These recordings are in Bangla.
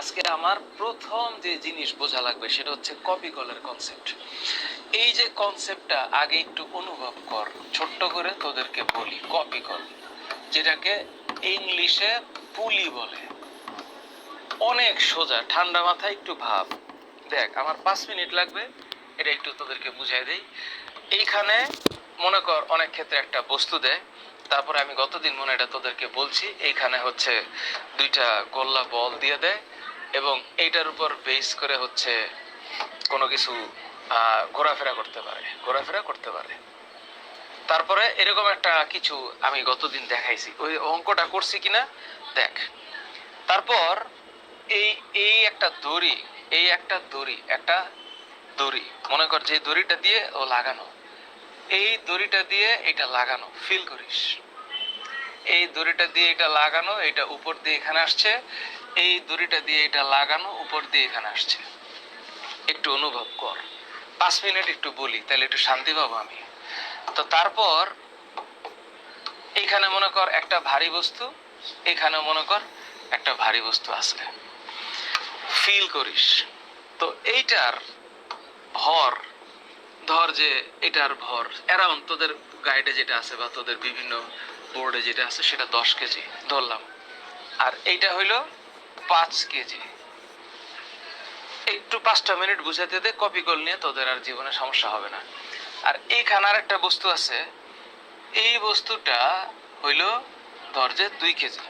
আজকে আমার প্রথম যে জিনিস বোঝা লাগবে সেটা হচ্ছে কপি কলের কনসেপ্ট এই যে কনসেপ্টটা আগে একটু অনুভব কর, ছোট্ট করে তোদেরকে বলি, কপি কল, যেটাকে ইংলিশে পুলি বলে। অনেক সোজা, ঠান্ডা মাথায় একটু ভাব। দেখ, আমার পাঁচ মিনিট লাগবে, এটা একটু তোদেরকে বুঝাই দেই। এইখানে মনে কর অনেক ক্ষেত্রে একটা বস্তু দেয়, তারপরে আমি গতদিন মনে এটা তোদেরকে বলছি, এইখানে হচ্ছে দুইটা গোল্লা বল দিয়ে দেয় এবং এইটার উপর বেস করে হচ্ছে কোনো কিছু ঘোরাফেরা করতে পারে, ঘোরাফেরা করতে পারে। তারপরে এরকম একটা কিছু আমি গতদিন দেখাইছি। ওই অঙ্কটা করছি কিনা? দেখ। তারপর এই এই একটা দড়ি, এই একটা দড়ি একটা দড়ি, মনে কর যে দড়িটা দিয়ে ও লাগানো। এই দড়িটা দিয়ে এটা লাগানো ফিল করিস। এই দড়িটা দিয়ে এটা লাগানো, এটা উপর দিয়ে এখানে আসছে। এই দড়িটা দিয়ে এটা লাগানো, উপর দিয়ে এখানে আসছে। একটু অনুভব কর। পাঁচ মিনিট একটু বলি, তাহলে একটু শান্তি পাবো আমি। তো তারপর, এখানে মনে কর একটা ভারী বস্তু, এখানে মনে কর একটা ভারী বস্তু আছে। ফিল করিস। তো এইটার ভর, ধর যে এটার ভর অ্যারাউন্ড তোদের গাইডে যেটা আছে বা তোদের বিভিন্ন বোর্ডে যেটা আছে, সেটা দশ কেজি, ধরলাম। আর এইটা হইল পাঁচ কেজি। একটু পাঁচটা মিনিট বুঝাতে দে, কপি কল নিয়ে তোদের আর জীবনে সমস্যা হবে না। আর এইখানে আর একটা বস্তু আছে। এই বস্তুটা হইল দুই কেজি।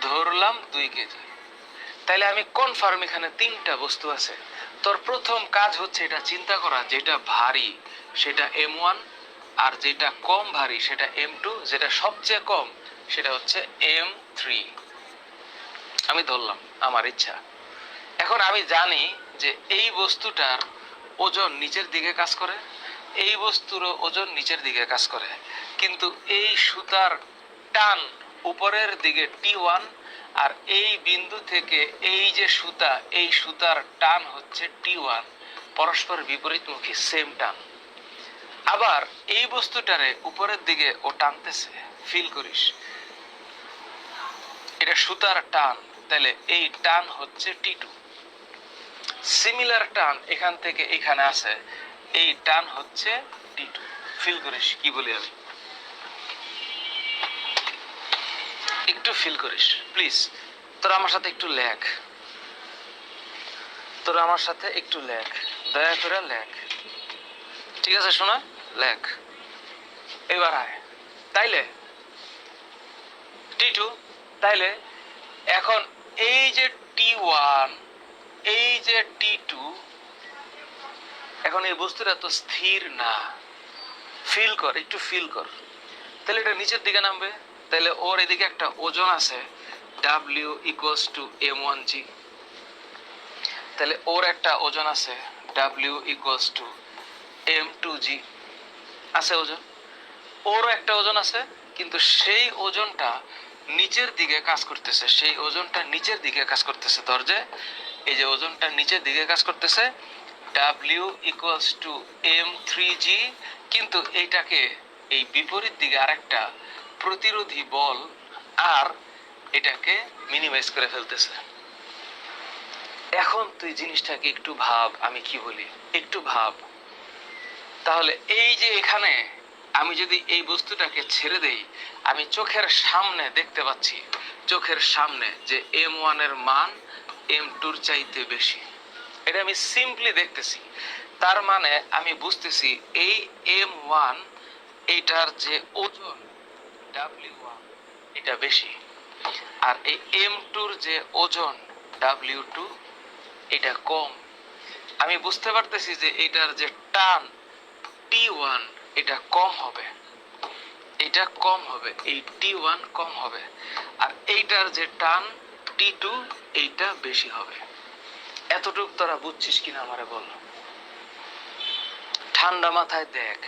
ধরলাম দুই কেজি। তাইলে আমি কনফার্ম এখানে তিনটা বস্তু আছে। তোর প্রথম কাজ হচ্ছে এটা চিন্তা করা, যেটা ভারী, সেটা এম ওয়ান আর যেটা কম ভারী, সেটা এম টু যেটা সবচেয়ে কম, সেটা হচ্ছে এম থ্রি আমি ধরলাম, আমার ইচ্ছা। এখন আমি জানি যে এই বস্তুটার ওজন নিচের দিকে কাজ করে, এই বস্তুরও ওজন নিচের দিকে কাজ করে। কিন্তু এই সুতার টান উপরের দিকে টি ওয়ান আর এই বিন্দু থেকে এই যে সুতা, এই সুতার টান হচ্ছে টি ওয়ান পরস্পর বিপরীতমুখী সেম টান। আবার এই বস্তুটারে উপরের দিকে ও টানতেছে ফিল করিস। এটা সুতার টান। তাহলে এই টান হচ্ছে টি টু সিমিলার টান এখান থেকে এখানে আছে, এই টান হচ্ছে টি টু ফিল করিস, কি বলি আমি? একটু ফিল করিস প্লিজ তোরা আমার সাথে একটু লেখ। তোরা আমার সাথে একটু লেখ। দয়া করে লেখ। ঠিক আছে, শোনা? লেখ। এবার আয়। তাইলে? টি টু তাইলে এখন এই যে টি ওয়ান এই যে টি টু এখন এই বস্তুটা তো স্থির না। ফিল কর, একটু ফিল কর। তাহলে এটা নিচের দিকে নামবে। তাহলে ওর এদিকে একটা ওজন আছে W equals to M one G তাহলে ওর একটা ওজন আছে W equals to M two G আছে ওজন? ওরও একটা ওজন আছে, কিন্তু সেই ওজনটা নিচের দিকে কাজ করতেছে, সেই ওজনটা নিচের দিকে কাজ করতেছে, ধর এই যে ওজনটা নিচের দিকে কাজ করতেছে W equals to M three G কিন্তু এইটাকে এই বিপরীত দিকে আরেকটা প্রতিরোধী বল আর এটাকে মিনিমাইজ করে ফেলতেছে। এখন তুই জিনিসটাকে একটু ভাব, আমি কি বলি? একটু ভাব। তাহলে এই যে এখানে আমি যদি এই বস্তুটাকে ছেড়ে দেই, আমি চোখের সামনে দেখতে পাচ্ছি, চোখের সামনে যে এম ওয়ানের মান এম টুর চাইতে বেশি। এটা আমি সিম্পলি দেখতেছি। তার মানে আমি বুঝতেছি এই এম ওয়ান এইটার যে ওজন ডাব্লিউ ওয়ান এটা বেশি। আর এই এম টুর যে ওজন ডাব্লিউ টু এটা কম। আমি বুঝতে পারতেছি যে এটার যে টান টি ওয়ান এটা কম হবে। এটা কম হবে, এই টি ওয়ান কম হবে। আর এইটার যে টান টি টু এইটা বেশি হবে। এতটুক তোরা বুঝছিস কিনা আমারে বল। ঠান্ডা মাথায় দেখ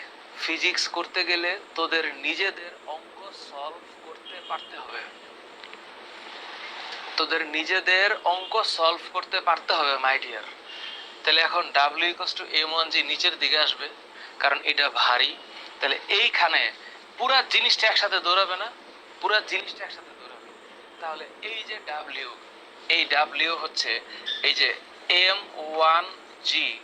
ফিজিক্স করতে গেলে তোদের নিজেদের অঙ্ক সলভ করতে পারতে হবে। তোদের নিজেদের অঙ্ক সলভ করতে পারতে হবে মাই ডিয়ার তাহলে এখন W equals M one G নিচের দিকে আসবে কারণ এটা ভারী। তাহলে এইখানে পুরা জিনিসটা একসাথে দৌড়াবে না? পুরা জিনিসটা একসাথে দৌড়াবে। তাহলে এই যে ডাব্লিউ এই ডাব্লিউ হচ্ছে এই যে M one G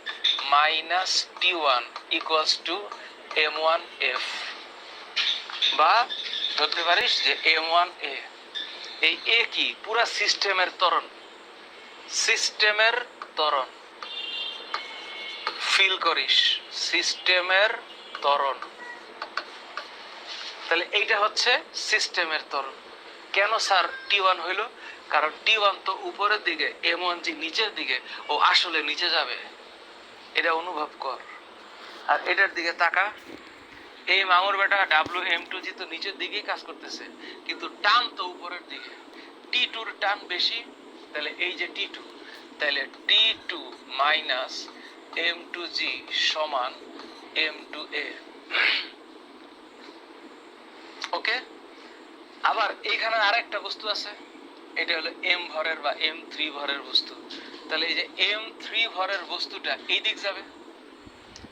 minus T one equals to M one F বা ধরতে পারিস যে এম ওয়ান এ এই এ কি? পুরা সিস্টেমের ত্বরণ। সিস্টেমের তরণ ফিল করিস। সিস্টেমের ত্বরণ। তাহলে এইটা হচ্ছে সিস্টেমের ত্বরণ। কেন স্যার টি ওয়ান হইল? কারণ টি ওয়ান তো উপরের দিকে এম ওয়ান জি নিচের দিকে, ও আসলে নিচে যাবে। এটা অনুভব কর। আর এটার দিকে তাকা। এই মামুর বেটা ডাব্লিউ এম টু জি তো নিচের দিকেই কাজ করতেছে, কিন্তু টান তো উপরের দিকে। টি টুর টান বেশি, তাহলে এই যে টি টু তাহলে T two minus M two G সমান এম টু এ ওকে আবার এইখানে আরেকটা বস্তু আছে। এটা হলো এম ভরের বা এম থ্রি ভরের বস্তু। তাহলে এই যে এম থ্রি ভরের বস্তুটা এই দিক যাবে।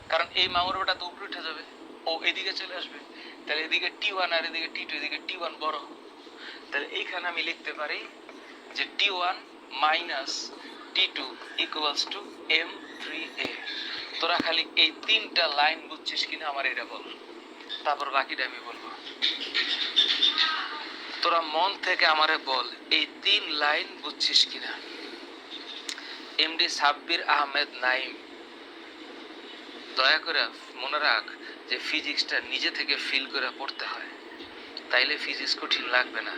কারণ এই মামুরটা তো উপরে উঠে যাবে। ও এদিকে চলে আসবে। তাহলে এদিকে টি ওয়ান আর এদিকে টি টু এদিকে টি ওয়ান বড়। তাহলে এইখানে আমি লিখতে পারি যে T one minus equals to M three A তোরা খালি এই তিনটা লাইন বুঝছিস কিনা আমার এটা বল। তারপর বাকিটা আমি বলব। তোরা মন থেকে আমারে বল, এই তিন লাইন বুঝছিস কিনা। এমডি সাব্বির আহমেদ নাইম। দয়া করে মনে রাখ যে ফিজিক্সটা নিজে থেকে ফিল করে পড়তে হয়। তাইলে ফিজিক্স কঠিন লাগবে না।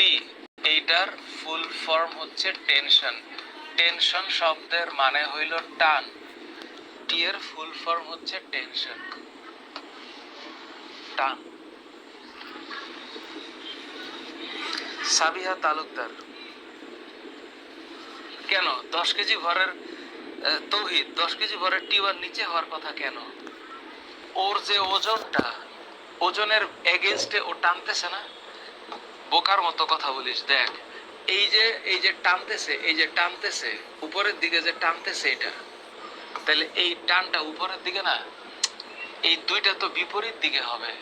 টি এইটার ফুল ফর্ম হচ্ছে টেনশন টেনশন শব্দের মানে হইল টান। টি এর ফুল ফর্ম হচ্ছে টেনশন টান। সাবিহা তালুকদার। কেন? দশ কেজি ভরের তৌহিদ, দশ কেজি ভরের টিওয়ার নিচে হওয়ার কথা কেন? ওর যে ওজনটা, ওজনের এগেনস্টে ও টানতেছে না? বোকার মতো কথা বলিস, দেখ। এই যে এই যে টানতেছে, এই যে টানতেছে, উপরের দিকে যে টানতেছে এটা, তাহলে এই টানটা উপরের দিকে না, এই দুইটা তো বিপরীত দিকে হবে।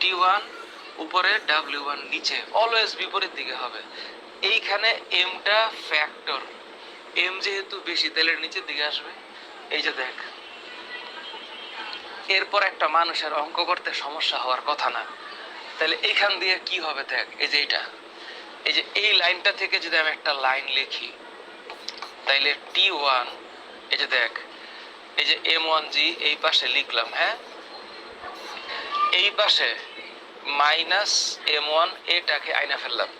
টি ওয়ান উপরে ডাব্লিউ ওয়ান নিচে অলওয়েজ বিপরীত দিকে হবে। এইখানে এমটা ফ্যাক্টর এম যেহেতু বেশি, তাহলে নিচের দিকে আসবে। এই যে দেখ। এরপর একটা মানুষের অঙ্ক করতে সমস্যা হওয়ার কথা না। তাহলে এইখান দিয়ে কি হবে দেখ, এই যে এটা এই যে এই লাইনটা থেকে যদি আমি একটা লাইন লিখি, তাইলে টি ওয়ান এই যে দেখ, এই যে এম ওয়ান জি এই পাশে লিখলাম হ্যাঁ? এই পাশে মাইনাস এম ওয়ান এটাকে আইনা ফেললাম।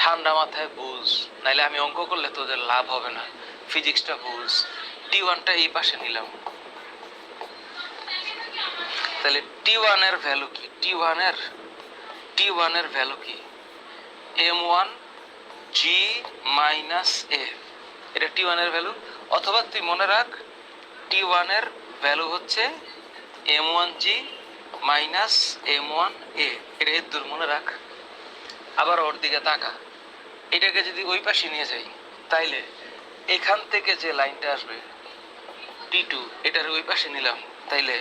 ঠান্ডা মাথায় বুঝ, নাইলে আমি অঙ্ক করলে তোদের লাভ হবে না। ফিজিক্সটা বুঝ টি ওয়ানটা এই পাশে নিলাম। তাহলে টি ওয়ানের ভ্যালু কি? টি ওয়ানের টি ওয়ানের ভ্যালু কি? M one G minus A এটা টি ওয়ানের ভ্যালু অথবা তুই মনে রাখ টি ওয়ানের ভ্যালু হচ্ছে M one G minus M one A এটা এর দূর মনে রাখ। আবার ওর দিকে তাকা। এটাকে যদি ওই পাশে নিয়ে যাই, তাইলে এখান থেকে যে লাইনটা আসবে টি টু এটার ওই পাশে নিলাম। তাইলে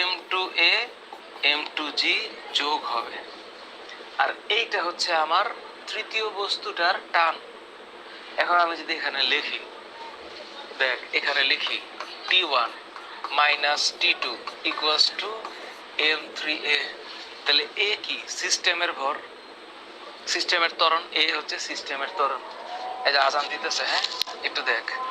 M two A M two G যোগ হবে। আর এইটা হচ্ছে আমার তৃতীয় বস্তুটার টান। এখন আমি যদি এখানে লিখি, দেখ, এখানে লিখি T one minus T two equals to M three A তাহলে এ কি? সিস্টেমের ভর। সিস্টেমের ত্বরণ এ হচ্ছে সিস্টেমের ত্বরণ। এই যে আজান দিতেছে হ্যাঁ? একটু দেখ।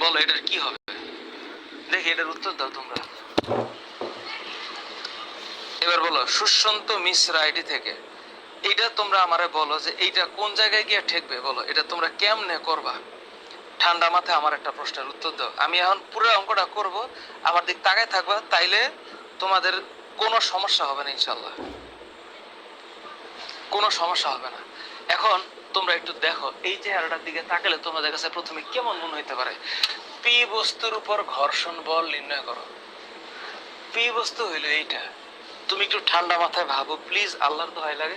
বলো, এটার কি হবে? দেখি, এটার উত্তর দাও তোমরা। এবার বলো সুশান্ত মিশ্রা আইডি থেকে এইটা তোমরা আমারে বলো যে এইটা কোন জায়গায় গিয়ে ঠেকবে? বলো, এটা তোমরা কেমনে করবা? ঠান্ডা মাথায় আমার একটা প্রশ্নের উত্তর দাও। আমি এখন পুরো অঙ্কটা করব, আমার দিক তাকায় থাকবা, তাইলে তোমাদের কোনো সমস্যা হবে না ইনশাল্লাহ কোনো সমস্যা হবে না। এখন তোমরা একটু দেখো, এই চেহারাটার দিকে তাকালে তোমাদের কাছে প্রথমে কেমন মনে হইতে পারে? পি বস্তুর উপর ঘর্ষণ বল নির্ণয় করো। পি বস্তু হইল এইটা। তুমি একটু ঠান্ডা মাথায় ভাবো, প্লিজ, আল্লাহর দোহাই লাগে।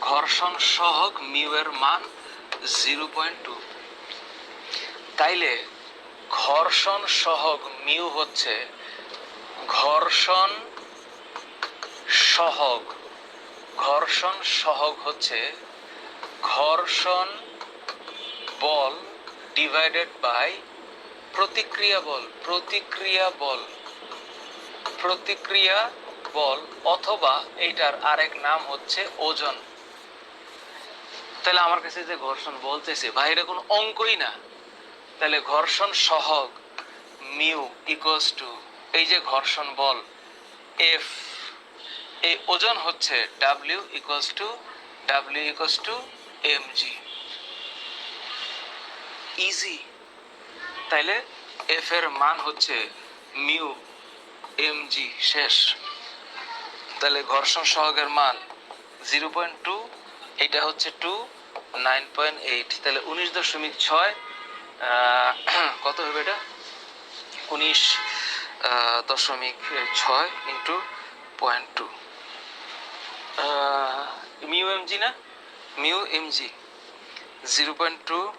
ঘর্ষণ সহগ মিউ এর মান জিরো পয়েন্ট টু। তাইলে ঘর্ষণ সহগ মিউ হচ্ছে ঘর্ষণ সহগ। ঘর্ষণ সহগ হচ্ছে ঘর্ষণ বল ডিভাইডেড বাই প্রতিক্রিয়া বল প্রতিক্রিয়া বল প্রতিক্রিয়া বল অথবা এইটার আরেক নাম হচ্ছে ওজন। তাহলে আমার কাছে যে ঘর্ষণ বলতেছে, ভাই, এটা কোনো অঙ্কই না। তাহলে ঘর্ষণ সহগ মিউ ইকুয়ালস টু এই যে ঘর্ষণ বল এফ এই ওজন হচ্ছে W equals to W equals to M G easy তাইলে এফ এর মান হচ্ছে মিউ জি শেষ। তাহলে ঘর্ষণ সহগের মান জিরো পয়েন্ট টু, এটা হচ্ছে টু, নাইন পয়েন্ট এইট। তাহলে উনিশ দশমিক ছয় কত হবে এটা? উনিশ দশমিক ছয় into point two. Mu M G না? Two.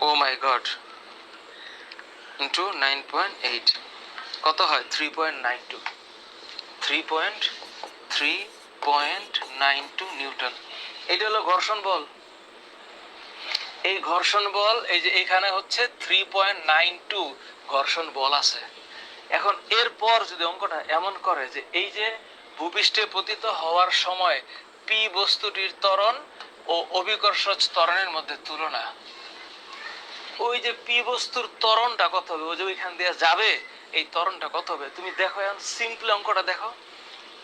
Oh my god into nine point eight. কত হয়? Three point nine two. Three point three point nine two newton. এটা হলো ঘর্ষণ বল। এই ঘর্ষণ বল, এই যে এখানে হচ্ছে থ্রি পয়েন্ট নাইন টু ঘর্ষণ বল আছে। এখন এরপর যদি অঙ্কটা এমন করে যে এই যে ভূপৃষ্ঠে পতিত হওয়ার সময় পি বস্তুটির ত্বরণ ও অভিকর্ষ ত্বরণের মধ্যে তুলনা। ওই যে পি বস্তুর ত্বরণটা কত হবে? ওই যে ওইখান দিয়ে যাবে, এই ত্বরণটা কত হবে? তুমি দেখো এখন সিম্পল অঙ্কটা দেখো।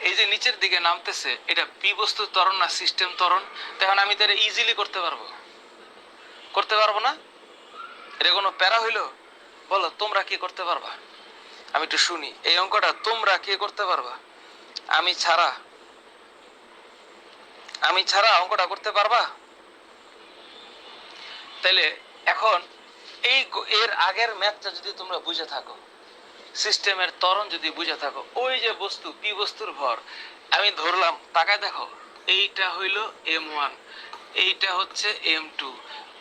এই যে নিচের দিকে নামতেছে, এটা পি বস্তুর ত্বরণ না সিস্টেম ত্বরণ? তখন আমি তো এটা ইজিলি করতে পারব। করতে পারব না? এটা কোনো প্যারা হইল? বলো, তোমরা কি করতে পারবা? আমি একটু শুনি। এই অঙ্কটা তোমরা কে করতে পারবা? আমি ছাড়া। আমি ছাড়া অঙ্কটা করতে পারবা? তাহলে এখন এই এর আগের ম্যাথটা যদি তোমরা বুঝে থাকো, সিস্টেমের ত্বরণ যদি বুঝে থাকো, ওই যে বস্তু পি বস্তুর ভর? আমি ধরলাম, তাকায় দেখো, এইটা হইল এম ওয়ান এইটা হচ্ছে এম টু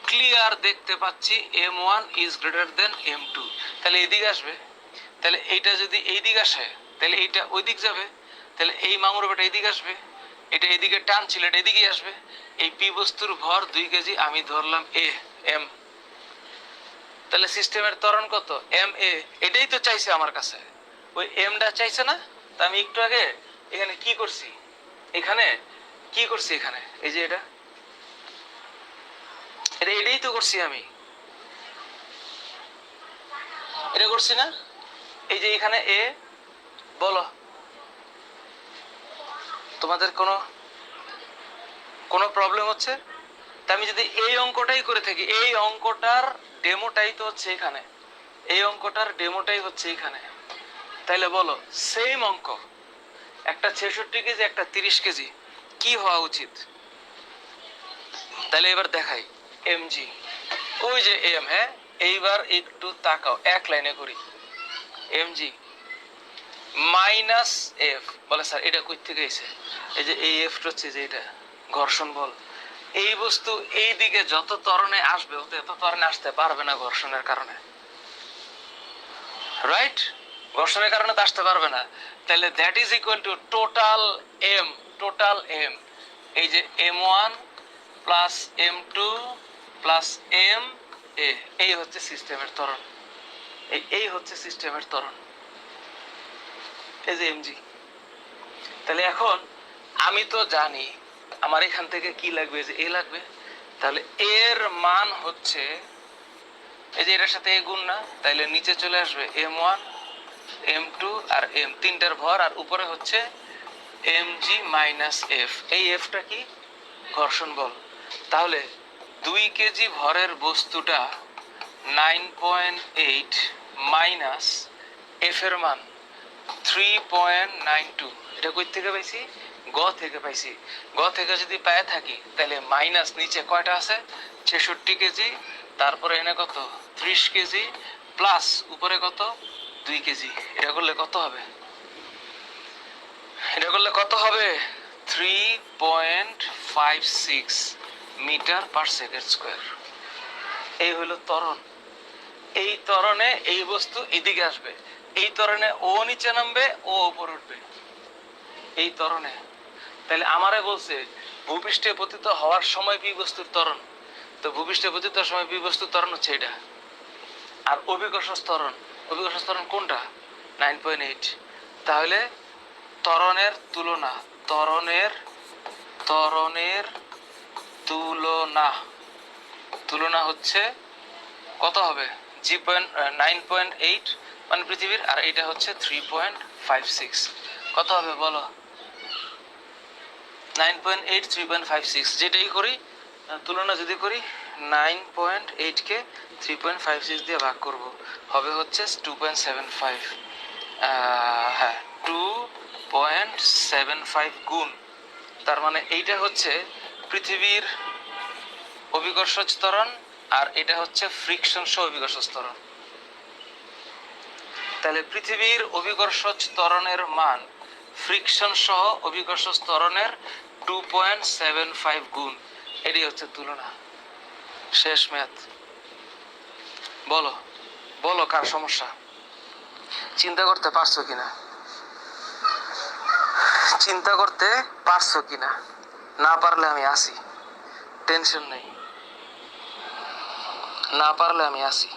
ক্লিয়ার দেখতে পাচ্ছি M one is greater than M two তাহলে এইদিকে আসবে। তাহলে এইটা যদি এইদিকে আসে তাহলে এইটা ওই দিক যাবে। তাহলে এই মামুর বেটা এইদিকে আসবে, এটা এদিকে টান ছিল এটা এদিকে আসবে। এই পি বস্তুর ভর দুই কেজি আমি ধরলাম এ, এম। তাহলে সিস্টেমের ত্বরণ কত? এম, এ, এটাই তো চাইছে আমার কাছে। ওই এমটা চাইছে না? তা আমি একটু আগে এখানে কি করছি? এখানে কি করছি এখানে? এই যে এটা। এটা এটাই তো করছি আমি। এটা করছি না? এই যে এখানে এ, বলো। তোমাদের কোনো কোনো প্রবলেম হচ্ছে? তা আমি যদি এই অঙ্কটাই করে থাকি, এই অঙ্কটার ডেমোটাই তো হচ্ছে এখানে। এই অঙ্কটার ডেমোটাই হচ্ছে এখানে। তাইলে বলো সেম অঙ্ক, একটা ছেষট্টি কেজি, একটা তিরিশ কেজি, কি হওয়া উচিত? তাহলে এবার দেখাই এমজি ওই যে এম হ্যাঁ? এইবার একটু তাকাও, এক লাইনে করি এমজি মাইনাস এফ বলে স্যার, এটা কই থেকে এসে? এই যে এই এফটা হচ্ছে যে এটা, ঘর্ষণ বল। এই বস্তু এই দিকে যত ত্বরণে আসবে ও তো এত ত্বরণে আসতে পারবে না ঘর্ষণের কারণে। রাইট ঘর্ষণের কারণে তো আসতে পারবে না। তাহলে that is equal to total M total M এই যে M one plus M two plus M A এই হচ্ছে সিস্টেমের ত্বরণ। এই এই হচ্ছে সিস্টেমের ত্বরণ। এই যে এমজি তাহলে এখন আমি তো জানি আমার এখান থেকে কি লাগবে, যে এ লাগবে। তাহলে এর মান হচ্ছে, এই যে এটার সাথে এ গুণ না, তাইলে নিচে চলে আসবে এম ওয়ান, এম টু আর এম, তিনটার ভর, আর উপরে হচ্ছে এম জি মাইনাস এফ। এই এফটা কি? ঘর্ষণ বল। তাহলে দুই কেজি ভরের বস্তুটা nine point eight minus F এর মান, থ্রি পয়েন্ট নাইন টু। এটা কই থেকে পাইছি? গ থেকে পাইছি। গ থেকে যদি পায়ে থাকি তাহলে মাইনাস নিচে কয়টা আছে? ছেষট্টি কেজি, তারপরে এনে কত? ত্রিশ কেজি প্লাস উপরে কত? দুই কেজি। এটা করলে কত হবে? এটা করলে কত হবে? Three point five six metre per second square এই হলো ত্বরণ। এই ত্বরণে এই বস্তু এদিকে আসবে। এই ত্বরণে ও নিচে নামবে, ও উপর উঠবে। এই ত্বরণে। তাহলে আমারে বলছে ভূপৃষ্ঠে পতিত হওয়ার সময় পি বস্তুর ত্বরণ। তো ভূপৃষ্ঠে পতিত সময় পি বস্তুর ত্বরণ হচ্ছে এটা। আর অভিকর্ষ ত্বরণ অভিকর্ষ ত্বরণ কোনটা? নাইন পয়েন্ট এইট তাহলে ত্বরণের তুলনা, ত্বরণের ত্বরণের তুলনা। তুলনা হচ্ছে কত হবে? G point nine point eight মানে পৃথিবীর, আর এটা হচ্ছে থ্রি পয়েন্ট ফাইভ সিক্স কত হবে বলো? Nine point eight three point five six যেটাই করি তুলনা যদি করি, নাইন পয়েন্ট এইটকে থ্রি পয়েন্ট ফাইভ সিক্স দিয়ে ভাগ করব। হবে হচ্ছে টু পয়েন্ট সেভেন ফাইভ। হ্যাঁ টু পয়েন্ট সেভেন ফাইভ গুণ। তার মানে এইটা হচ্ছে পৃথিবীর অভিকর্ষ আর এটা হচ্ছে ফ্রিকশন সহ অভিকর্ষ ত্বরণ। তাহলে পৃথিবীর অভিকর্ষ ত্বরণের মান ফ্রিকশন সহ অভিকর্ষ ত্বরণের টু পয়েন্ট সেভেন ফাইভ গুণ। এটি হচ্ছে তুলনা। শেষ ম্যাথ। বলো বলো কার সমস্যা? চিন্তা করতে পারছ কিনা? চিন্তা করতে পারছ কিনা? না পারলে আমি আসি। টেনশন নেই। না পারলে আমি আসি।